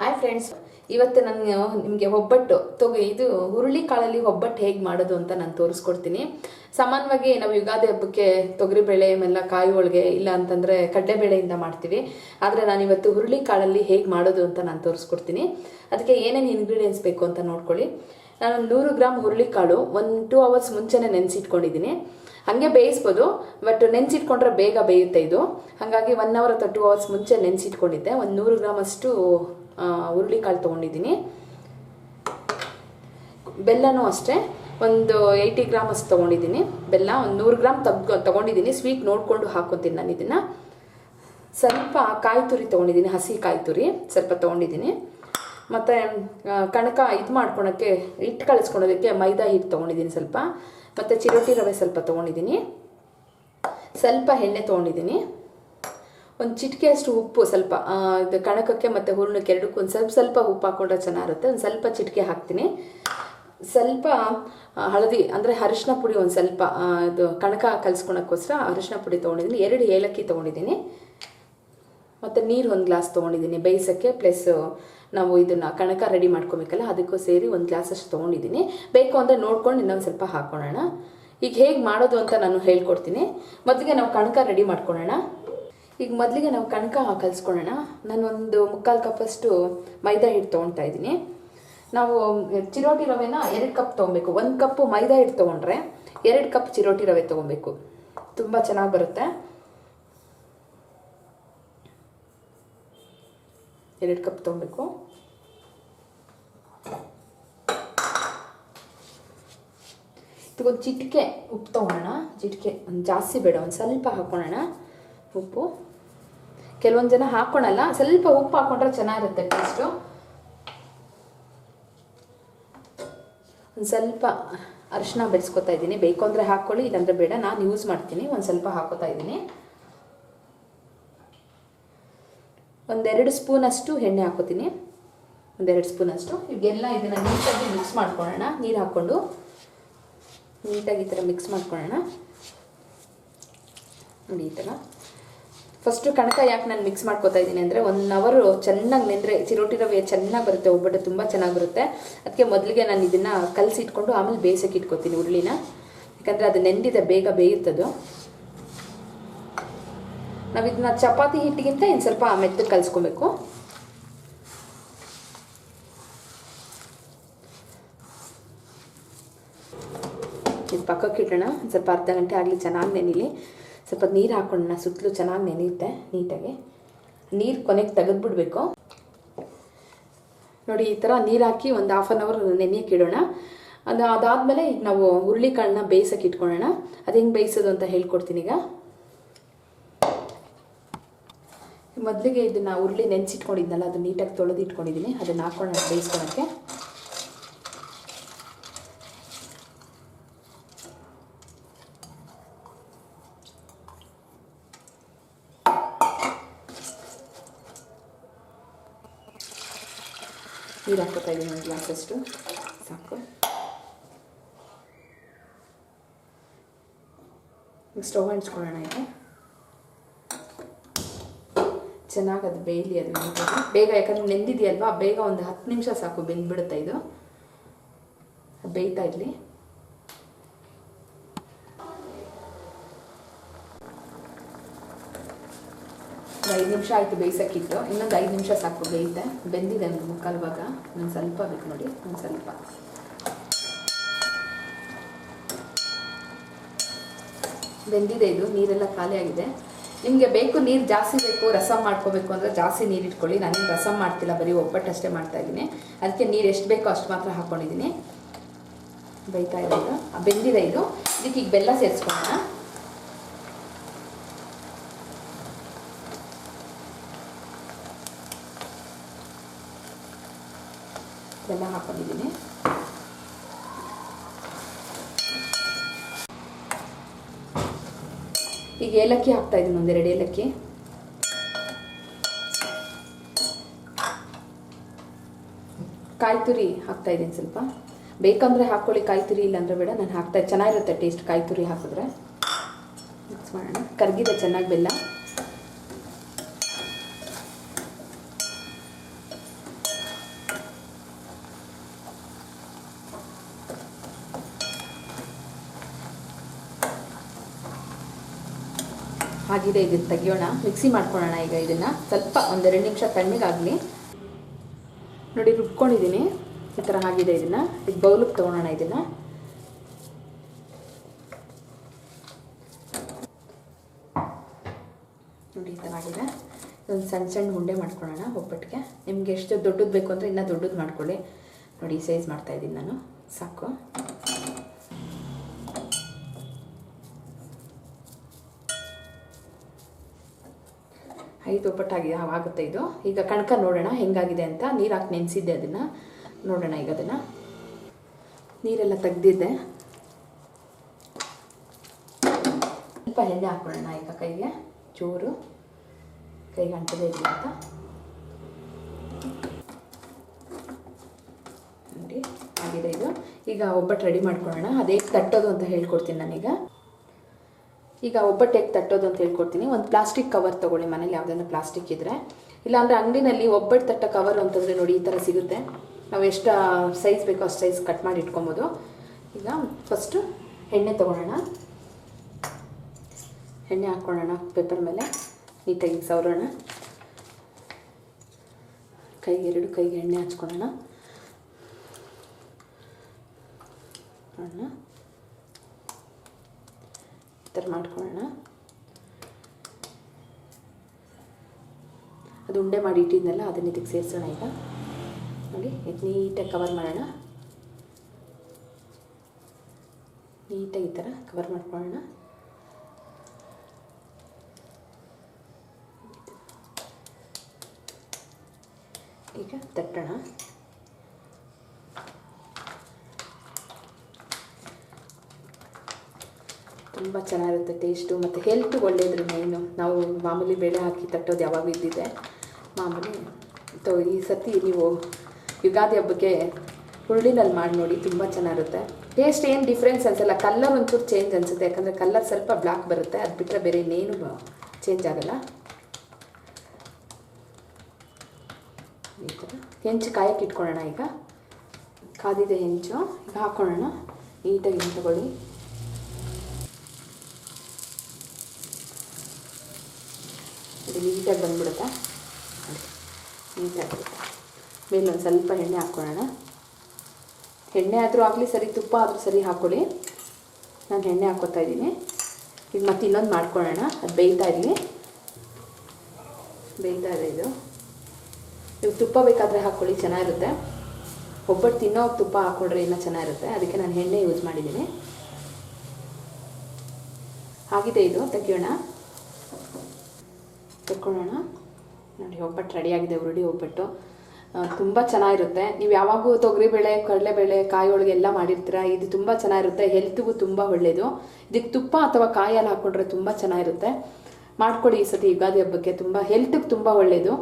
Hi friends ಇವತ್ತು ನಾನು ನಿಮಗೆ ಒಬ್ಬಟ್ಟು, ತೊಗ, ಇದು ಹುರುಳಿ ಕಾಳಲ್ಲಿ ಒಬ್ಬಟ್ಟು ಹೇಗೆ ಮಾಡೋದು ಅಂತ ನಾನು ತೋರಿಸ್ಕೊಡ್ತೀನಿ. ಸಾಮಾನ್ಯವಾಗಿ ನಾವು ಯುಗಾದಿ ಹಬ್ಬಕ್ಕೆ ತೊಗರಿಬೇಳೆ ಆಮೇಲೆ ಕಾಯಿ ಹೋಳಿಗೆ, ಇಲ್ಲ ಅಂತಂದರೆ ಕಡಲೆಬೇಳೆಯಿಂದ ಮಾಡ್ತೀವಿ. ಆದರೆ ನಾನು ಇವತ್ತು ಹುರುಳಿ ಕಾಳಲ್ಲಿ ಹೇಗೆ ಮಾಡೋದು ಅಂತ ನಾನು ತೋರಿಸ್ಕೊಡ್ತೀನಿ. ಅದಕ್ಕೆ ಏನೇನು ಇಂಗ್ರೀಡಿಯೆಂಟ್ಸ್ ಬೇಕು ಅಂತ ನೋಡ್ಕೊಳ್ಳಿ. ನಾನು ನೂರು ಗ್ರಾಮ್ ಹುರುಳಿಕಾಳು ಒಂದು ಟೂ ಅವರ್ಸ್ ಮುಂಚೆನೇ ನೆನೆಸಿಟ್ಕೊಂಡಿದ್ದೀನಿ. ಹಾಗೆ ಬೇಯಿಸ್ಬೋದು ಬಟ್ ನೆನೆಸಿಟ್ಕೊಂಡ್ರೆ ಬೇಗ ಬೇಯುತ್ತೆ ಇದು. ಹಾಗಾಗಿ ಒನ್ ಅವರ್ ಅಥವಾ ಟೂ ಅವರ್ಸ್ ಮುಂಚೆ ನೆನೆಸಿಟ್ಕೊಂಡಿದ್ದೆ. ಒಂದು ನೂರು ಗ್ರಾಮ್ ಅಷ್ಟು ಹುರುಳಿಕಾಳು ತೊಗೊಂಡಿದ್ದೀನಿ. ಬೆಲ್ಲನೂ ಅಷ್ಟೇ. ಒಂದು ಏಯ್ಟಿ ಗ್ರಾಮ್ ಅಷ್ಟು ತೊಗೊಂಡಿದ್ದೀನಿ. ಬೆಲ್ಲ ಒಂದು ನೂರು ಗ್ರಾಮ್ ತಗ್ ತೊಗೊಂಡಿದ್ದೀನಿ. ಸ್ವೀಟ್ ನೋಡಿಕೊಂಡು ಹಾಕ್ಕೊತೀನಿ ನಾನು ಇದನ್ನು. ಸ್ವಲ್ಪ ಕಾಯಿ ತುರಿ ತೊಗೊಂಡಿದ್ದೀನಿ, ಹಸಿ ಕಾಯಿ ತುರಿ. ಸ್ವಲ್ಪ ತೊಗೊಂಡಿದ್ದೀನಿ. ಮತ್ತು ಕಣಕ ಇದು ಮಾಡ್ಕೊಳಕ್ಕೆ ಹಿಟ್ಟು ಕಳಿಸ್ಕೊಳೋದಕ್ಕೆ ಮೈದಾ ಹಿಟ್ಟು ತೊಗೊಂಡಿದ್ದೀನಿ ಸ್ವಲ್ಪ. ಮತ್ತು ಚಿರೋಟಿ ರವೆ ಸ್ವಲ್ಪ ತೊಗೊಂಡಿದ್ದೀನಿ. ಸ್ವಲ್ಪ ಎಣ್ಣೆ ತೊಗೊಂಡಿದ್ದೀನಿ. ಒಂದು ಚಿಟಿಕೆ ಅಷ್ಟು ಉಪ್ಪು ಸ್ವಲ್ಪ ಇದು ಕಣಕಕ್ಕೆ ಮತ್ತು ಹೂರ್ಣಕ್ಕೆ ಎರಡಕ್ಕೂ ಒಂದು ಸ್ವಲ್ಪ ಸ್ವಲ್ಪ ಉಪ್ಪು ಹಾಕೊಂಡ್ರೆ ಚೆನ್ನಾಗಿರುತ್ತೆ. ಒಂದು ಸ್ವಲ್ಪ ಚಿಟಿಕೆ ಹಾಕ್ತೀನಿ. ಸ್ವಲ್ಪ ಹಳದಿ, ಅಂದರೆ ಅರಿಶಿನ ಪುಡಿ ಒಂದು ಸ್ವಲ್ಪ ಇದು ಕಣಕ ಕಲಿಸ್ಕೊಳಕ್ಕೋಸ್ಕರ ಅರಿಶಿನ ಪುಡಿ ತೊಗೊಂಡಿದ್ದೀನಿ. ಎರಡು ಏಲಕ್ಕಿ ತೊಗೊಂಡಿದ್ದೀನಿ. ಮತ್ತು ನೀರು ಒಂದು ಗ್ಲಾಸ್ ತೊಗೊಂಡಿದ್ದೀನಿ ಬೇಯಿಸೋಕ್ಕೆ. ಪ್ಲಸ್ ನಾವು ಇದನ್ನು ಕಣಕ ರೆಡಿ ಮಾಡ್ಕೊಬೇಕಲ್ಲ, ಅದಕ್ಕೂ ಸೇರಿ ಒಂದು ಗ್ಲಾಸ್ ಅಷ್ಟು ತೊಗೊಂಡಿದ್ದೀನಿ. ಬೇಕು ಅಂದರೆ ನೋಡ್ಕೊಂಡು ಇನ್ನೊಂದು ಸ್ವಲ್ಪ ಹಾಕ್ಕೊಳ್ಳೋಣ ಈಗ ಹೇಗೆ ಮಾಡೋದು ಅಂತ ನಾನು ಹೇಳ್ಕೊಡ್ತೀನಿ. ಮೊದಲಿಗೆ ನಾವು ಕಣಕ ರೆಡಿ ಮಾಡ್ಕೊಳ್ಳೋಣ. ಈಗ ಮೊದಲಿಗೆ ನಾವು ಕಣಕ ಕಲಿಸ್ಕೊಳ್ಳೋಣ. ನಾನು ಒಂದು ಮುಕ್ಕಾಲು ಕಪ್ಪಷ್ಟು ಮೈದಾ ಹಿಟ್ಟು ತೊಗೊಳ್ತಾ ಇದ್ದೀನಿ. ನಾವು ಚಿರೋಟಿ ರವೆನ ಎರಡು ಕಪ್ ತೊಗೊಬೇಕು. ಒಂದು ಕಪ್ಪು ಮೈದಾ ಹಿಟ್ಟು ತೊಗೊಂಡ್ರೆ ಎರಡು ಕಪ್ ಚಿರೋಟಿ ರವೆ ತೊಗೊಬೇಕು. ತುಂಬ ಚೆನ್ನಾಗಿ ಬರುತ್ತೆ. ಎರಡು ಕಪ್ ತೊಗೊಬೇಕು. ಇದಕ್ಕೊಂದು ಚಿಟಿಕೆ ಉಪ್ಪು ತೊಗೊಳ್ಳೋಣ ಚಿಟಿಕೆ ಒಂದು ಜಾಸ್ತಿ ಬೇಡ, ಒಂದು ಸ್ವಲ್ಪ ಹಾಕ್ಕೊಳ್ಳೋಣ. ಉಪ್ಪು. ಕೆಲವೊಂದು ಜನ ಹಾಕ್ಕೊಳಲ್ಲ ಸ್ವಲ್ಪ ಉಪ್ಪು ಹಾಕೊಂಡ್ರೆ ಚೆನ್ನಾಗಿರುತ್ತೆ ಟೇಸ್ಟು ಒಂದು ಸ್ವಲ್ಪ ಅರಿಶಿನ ಬೆರೆಸ್ಕೊತಾ ಇದ್ದೀನಿ. ಬೇಕು ಅಂದರೆ ಹಾಕ್ಕೊಳ್ಳಿ ಇಲ್ಲಾಂದರೆ ಬೇಡ. ನಾನು ಯೂಸ್ ಮಾಡ್ತೀನಿ. ಒಂದು ಸ್ವಲ್ಪ ಹಾಕೋತಾ ಇದ್ದೀನಿ. ಒಂದೆರಡು ಸ್ಪೂನಷ್ಟು ಎಣ್ಣೆ ಹಾಕೋತೀನಿ. ಒಂದೆರಡು ಸ್ಪೂನಷ್ಟು. ಇವಾಗೆಲ್ಲ ಇದನ್ನು ನೀಟಾಗಿ ಮಿಕ್ಸ್ ಮಾಡ್ಕೊಳ್ಳೋಣ. ನೀರು ಹಾಕ್ಕೊಂಡು ನೀಟಾಗಿ ಈ ಥರ ಮಿಕ್ಸ್ ಮಾಡ್ಕೊಳ್ಳೋಣ. ನೋಡಿ ಈ ಥರ ಫಸ್ಟು ಕಣಕ ಯಾಕೆ ನಾನು ಮಿಕ್ಸ್ ಮಾಡ್ಕೋತಾ ಇದ್ದೀನಿ ಅಂದರೆ ಒನ್ ಅವರು ಚೆನ್ನಾಗಿ ನೆಂದರೆ ಚಿರೋಟಿ ರವೆ ಚೆನ್ನಾಗಿ ಬರುತ್ತೆ, ಒಬ್ಬಟ್ಟು ತುಂಬ ಚೆನ್ನಾಗಿ ಬರುತ್ತೆ ಅದಕ್ಕೆ ಮೊದಲಿಗೆ ನಾನು ಇದನ್ನು ಕಲಸಿಟ್ಕೊಂಡು ಆಮೇಲೆ ಬೇಯಿಸೋಕೆ ಇಟ್ಕೊತೀನಿ ಉರುಳಿನ ಯಾಕಂದರೆ ಅದು ನೆಂದಿದೆ ಬೇಗ ಬೇಯುತ್ತದು. ನಾವು ಇದನ್ನ ಚಪಾತಿ ಹಿಟ್ಟಿಗಿಂತ ಇನ್ನು ಸ್ವಲ್ಪ ಮೆತ್ತಗೆ ಕಲಿಸ್ಕೊಬೇಕು. ಇದು ಪಕ್ಕಕ್ಕೆ ಇಡೋಣ. ಸ್ವಲ್ಪ ಅರ್ಧ ಗಂಟೆ ಆಗಲಿ, ಚೆನ್ನಾಗಿ ನೆನಿಲಿ ಸ್ವಲ್ಪ ನೀರು ಹಾಕೊಳ್ಳೋಣ ಸುತ್ತಲೂ ಚೆನ್ನಾಗಿ ನೆನೆಯುತ್ತೆ ನೀಟಾಗಿ. ನೀರು ಕೊನೆಗೆ ತೆಗೆದ್ಬಿಡ್ಬೇಕು. ನೋಡಿ, ಈ ಥರ ನೀರು ಹಾಕಿ ಒಂದು ಹಾಫ್ ಆನ್ ಅವರ್ ನೆನೆಯಕ್ಕೆ ಇಡೋಣ. ಅದು ಅದಾದಮೇಲೆ ಈಗ ನಾವು ಹುರುಳಿಕಾಳನ್ನ ಬೇಯಿಸೋಕೆ ಇಟ್ಕೊಳ್ಳೋಣ. ಅದು ಹೆಂಗೆ ಬೇಯಿಸೋದು ಅಂತ ಹೇಳ್ಕೊಡ್ತೀನಿ ಈಗ. ಮೊದಲಿಗೆ ಇದನ್ನು ಹುರುಳಿ ನೆನೆಸಿಟ್ಕೊಂಡಿದ್ನಲ್ಲ ಅದು ನೀಟಾಗಿ ತೊಳೆದು ಇಟ್ಕೊಂಡಿದ್ದೀನಿ ಅದನ್ನು ಹಾಕೊಳ್ಳೋಣ ಬೇಯಿಸ್ಕೊಳಕ್ಕೆ. ನೀರು ಹಾಕೋತಾ ಇದ್ದೀನಿ ಒಂದು ಗ್ಲಾಸಷ್ಟು ಸಾಕು. ಸ್ಟವ್ ಹಂಚ್ಕೊಳ್ಳೋಣ ಈಗ. ಚೆನ್ನಾಗಿ ಅದು ಬೇಯಲಿ ಅದು ಬೇಗ ಯಾಕಂದ್ರೆ ನೆಂದಿದೆಯಲ್ವಾ? ಬೇಗ ಒಂದು ಹತ್ತು ನಿಮಿಷ ಸಾಕು ಬೆಂದ್ಬಿಡುತ್ತೆ ಇದು. ಬೇಯ್ತಾ ಇರಲಿ. ಒಂದು ಐದು ನಿಮಿಷ ಆಯಿತು ಬೇಯಿಸೋಕ್ಕಿತ್ತು ಇನ್ನೊಂದು ಐದು ನಿಮಿಷ ಸಾಕು ಬೇಯುತ್ತೆ ಬೆಂದಿದೆ ಒಂದು ಮುಕ್ಕಾಲು ಭಾಗ ಸ್ವಲ್ಪ ಬೇಕು ನೋಡಿ ಒಂದು ಸ್ವಲ್ಪ. ಬೆಂದಿದೆ ಇದು ನೀರೆಲ್ಲ ಖಾಲಿ ಆಗಿದೆ. ನಿಮಗೆ ಬೇಕು ನೀರು ಜಾಸ್ತಿ ಬೇಕು ರಸ ಮಾಡ್ಕೋಬೇಕು ಅಂದರೆ ಜಾಸ್ತಿ ನೀರು ಇಟ್ಕೊಳ್ಳಿ. ನಾನೇನು ರಸಮ್ ಮಾಡ್ತಿಲ್ಲ ಬರೀ ಒಬ್ಬಟ್ಟು ಅಷ್ಟೇ ಮಾಡ್ತಾ ಇದ್ದೀನಿ. ಅದಕ್ಕೆ ನೀರು ಎಷ್ಟು ಬೇಕೋ ಅಷ್ಟು ಮಾತ್ರ ಹಾಕ್ಕೊಂಡಿದ್ದೀನಿ ಇದು ಆ, ಬೆಂದಿದೆ ಇದು. ಇದಕ್ಕೆ ಈಗ ಬೆಲ್ಲ ಸೇರಿಸ್ಕೊಳ್ಳೋಣ. ಬೆಲ್ಲ ಹಾಕೊಂಡಿದ್ದೀನಿ. ಈಗ ಏಲಕ್ಕಿ ಹಾಕ್ತಾ ಇದ್ದೀನಿ ಒಂದೆರಡು ಏಲಕ್ಕಿ. ಕಾಯಿ ತುರಿ ಹಾಕ್ತಾ ಇದ್ದೀನಿ ಸ್ವಲ್ಪ. ಬೇಕಂದ್ರೆ ಹಾಕ್ಕೊಳ್ಳಿ ಕಾಯಿ ತುರಿ ಇಲ್ಲಾಂದ್ರೆ ಬೇಡ. ನಾನು ಹಾಕ್ತಾ ಚೆನ್ನಾಗಿರುತ್ತೆ ಟೇಸ್ಟ್ ಕಾಯಿ ತುರಿ ಹಾಕಿದ್ರೆ. ಮಿಕ್ಸ್ ಮಾಡೋಣ. ಕರ್ಗಿದೆ ಚೆನ್ನಾಗಿ ಬೆಲ್ಲ. ಆಗಿದೆ. ಇದನ್ನು ತೆಗಿಯೋಣ. ಮಿಕ್ಸಿ ಮಾಡ್ಕೊಳ್ಳೋಣ ಈಗ ಇದನ್ನು. ಸ್ವಲ್ಪ ಒಂದೆರಡು ನಿಮಿಷ ತಣ್ಣಗಾಗಲಿ ನೋಡಿ, ರುಬ್ಕೊಂಡಿದ್ದೀನಿ. ಈ ಥರ ಆಗಿದೆ ಇದನ್ನು. ಈಗ ಬೌಲಿಗೆ ತೊಗೊಳೋಣ ಇದನ್ನು. ನೋಡಿ, ಈ ಥರ ಆಗಿದೆ. ಒಂದು ಸಣ್ಣ ಸಣ್ಣ ಉಂಡೆ ಮಾಡ್ಕೊಳ್ಳೋಣ ಒಬ್ಬಟ್ಟಿಗೆ. ನಿಮಗೆ ಎಷ್ಟು ದೊಡ್ಡದು ಬೇಕು ಅಂದರೆ ಇನ್ನೂ ದೊಡ್ಡದು ಮಾಡ್ಕೊಳ್ಳಿ. ನೋಡಿ ಸೈಜ್ ಮಾಡ್ತಾ ಇದ್ದೀನಿ ನಾನು. ಸಾಕು. ಐದು ಒಬ್ಬಟ್ಟಾಗಿ ಆಗುತ್ತೆ ಇದು? ಈಗ ಕಣಕ ನೋಡೋಣ, ಹೆಂಗಾಗಿದೆ ಅಂತ. ನೀರು ಹಾಕಿ ನೆನೆಸಿದ್ದೆ ಅದನ್ನು. ನೋಡೋಣ ಈಗ ಅದನ್ನು. ನೀರೆಲ್ಲ ತೆಗ್ದಿದ್ದೆ ಸ್ವಲ್ಪ ಎಣ್ಣೆ ಹಾಕೊಳ್ಳೋಣ ಈಗ ಕೈಗೆ. ಚೂರು ಕೈಗೆ ಅಂಟದೇ ಇರಲಿ ಅಂತ. ನೋಡಿ, ಆಗಿದೆ ಇದು. ಈಗ ಒಬ್ಬಟ್ಟು ರೆಡಿ ಮಾಡ್ಕೊಳ್ಳೋಣ. ಅದೇ ತಟ್ಟೋದು ಅಂತ ಹೇಳ್ಕೊಡ್ತೀನಿ ನಾನೀಗ. ಈಗ ಒಬ್ಬಟ್ಟು ಹೇಗೆ ತಟ್ಟೋದು ಅಂತ ಹೇಳ್ಕೊಡ್ತೀನಿ. ಒಂದು ಪ್ಲಾಸ್ಟಿಕ್ ಕವರ್ ತೊಗೊಳ್ಳಿ ಮನೇಲಿ, ಯಾವುದಾದ್ರು ಪ್ಲಾಸ್ಟಿಕ್ ಇದ್ದರೆ ಇಲ್ಲಾಂದರೆ ಅಂಗಡಿನಲ್ಲಿ ಒಬ್ಬಟ್ಟು ತಟ್ಟ ಕವರ್ ಅಂತಂದರೆ ನೋಡಿ ಈ ಥರ ಸಿಗುತ್ತೆ. ನಾವು ಎಷ್ಟು ಸೈಜ್ ಬೇಕೋ ಅಷ್ಟು ಸೈಜ್ ಕಟ್ ಮಾಡಿ ಇಟ್ಕೊಬೋದು. ಈಗ ಫಸ್ಟು ಎಣ್ಣೆ ತೊಗೊಳ್ಳೋಣ. ಎಣ್ಣೆ ಹಾಕ್ಕೊಳ್ಳೋಣ ಪೇಪರ್ ಮೇಲೆ. ನೀಟಾಗಿ ಸವರೋಣ. ಕೈಗೆ ಎರಡು ಕೈಗೆ ಎಣ್ಣೆ ಹಚ್ಕೊಳ್ಳೋಣ. ನೋಡೋಣ. ಥರ ಮಾಡ್ಕೊಳ್ಳೋಣ. ಅದು ಉಂಡೆ ಮಾಡಿ ಇಟ್ಟಿದ್ನಲ್ಲ, ಅದನ್ನ ಇದಕ್ಕೆ ಸೇರಿಸೋಣ ಈಗ. ನೋಡಿ, ಇದು ನೀಟಾಗಿ ಕವರ್ ಮಾಡೋಣ. ನೀಟಾಗಿ ಈ ಥರ ಕವರ್ ಮಾಡ್ಕೊಳ್ಳೋಣ. ಈಗ ತಟ್ಟೋಣ. ತುಂಬ ಚೆನ್ನಾಗಿರುತ್ತೆ ಟೇಸ್ಟು ಮತ್ತು ಹೆಲ್ತ್ ಒಳ್ಳೆಯದ್ರ ಮೇನು ನಾವು ಮಾಮೂಲಿ ಬೇಳೆ ಹಾಕಿ ತಟ್ಟೋದು ಯಾವಾಗ ಇದ್ದಿದೆ ಮಾಮೂಲಿ ತೊ, ಈ ಸತಿ ನೀವು ಯುಗಾದಿ ಹಬ್ಬಕ್ಕೆ ಹುರುಳಿನಲ್ಲಿ ಮಾಡಿ ನೋಡಿ, ತುಂಬ ಚೆನ್ನಾಗಿರುತ್ತೆ. ಟೇಸ್ಟ್ ಏನು ಡಿಫ್ರೆನ್ಸ್ ಅನಿಸಲ್ಲ ಕಲ್ಲರ್ ಒಂಚೂರು ಚೇಂಜ್ ಅನಿಸುತ್ತೆ. ಯಾಕಂದರೆ ಕಲ್ಲರ್ ಸ್ವಲ್ಪ ಬ್ಲ್ಯಾಕ್ ಬರುತ್ತೆ, ಅದು ಬಿಟ್ಟರೆ ಬೇರೆ ಇನ್ನೇನು ಚೇಂಜ್ ಆಗಲ್ಲ. ಈ ಥರ. ಹೆಂಚು ಕಾಯಕ್ಕೆ ಈಗ. ಕಾದಿದೆ ಹೆಂಚು, ಈಗ ಹಾಕ್ಕೊಳ್ಳೋಣ ನೀಟಾಗಿ ತಗೊಳ್ಳಿ ಇದು ನೀಟಾಗಿ ಬಂದ್ಬಿಡುತ್ತೆ? ನೀಟಾಗಿ. ಮೇಲೆ ಒಂದು ಸ್ವಲ್ಪ ಎಣ್ಣೆ ಹಾಕ್ಕೊಳ್ಳೋಣ. ಎಣ್ಣೆ ಆದರೂ ಆಗಲಿ ಸರಿ, ತುಪ್ಪ ಆದರೂ ಸರಿ ಹಾಕ್ಕೊಳ್ಳಿ. ನಾನು ಎಣ್ಣೆ ಹಾಕ್ಕೊತಾ ಇದ್ದೀನಿ. ಈಗ ಮತ್ತೆ ಇನ್ನೊಂದು ಮಾಡ್ಕೊಳ್ಳೋಣ. ಅದು ಬೇಯ್ತಾ ಇದ್ದೀನಿ ಬೇಯ್ತಾ ಇದೆ ಇದು. ನೀವು ತುಪ್ಪ ಬೇಕಾದರೆ ಹಾಕ್ಕೊಳ್ಳಿ, ಚೆನ್ನಾಗಿರುತ್ತೆ. ಒಬ್ಬಟ್ಟು ತಿನ್ನೋ ತುಪ್ಪ ಹಾಕ್ಕೊಂಡ್ರೆ ಇನ್ನೂ ಚೆನ್ನಾಗಿರುತ್ತೆ. ಅದಕ್ಕೆ ನಾನು ಎಣ್ಣೆ ಯೂಸ್ ಮಾಡಿದ್ದೀನಿ. ಆಗಿದೆ ಇದು, ತೆಗಿಯೋಣ. ತೆಕ್ಕೊಳ್ಳೋಣ ನೋಡಿ ಒಬ್ಬಟ್ಟು ರೆಡಿಯಾಗಿದೆ ಉರುಳಿ ಒಬ್ಬಟ್ಟು ತುಂಬ ಚೆನ್ನಾಗಿರುತ್ತೆ. ನೀವು ಯಾವಾಗೂ ತೊಗರಿಬೇಳೆ ಕಡಲೆಬೇಳೆ ಕಾಯಿ ಹೋಳಿಗೆ ಎಲ್ಲ ಮಾಡಿರ್ತೀರ? ಇದು ತುಂಬ ಚೆನ್ನಾಗಿರುತ್ತೆ. ಹೆಲ್ತ್ಗೂ ತುಂಬ ಒಳ್ಳೆಯದು ಇದಕ್ಕೆ ತುಪ್ಪ ಅಥವಾ ಕಾಯಲ್ಲಿ ಹಾಕ್ಕೊಂಡ್ರೆ ತುಂಬ ಚೆನ್ನಾಗಿರುತ್ತೆ. ಮಾಡ್ಕೊಡಿ ಈ ಸತಿ ಯುಗಾದಿ ಹಬ್ಬಕ್ಕೆ. ತುಂಬ ಹೆಲ್ತ್ಗೆ ತುಂಬ ಒಳ್ಳೆಯದು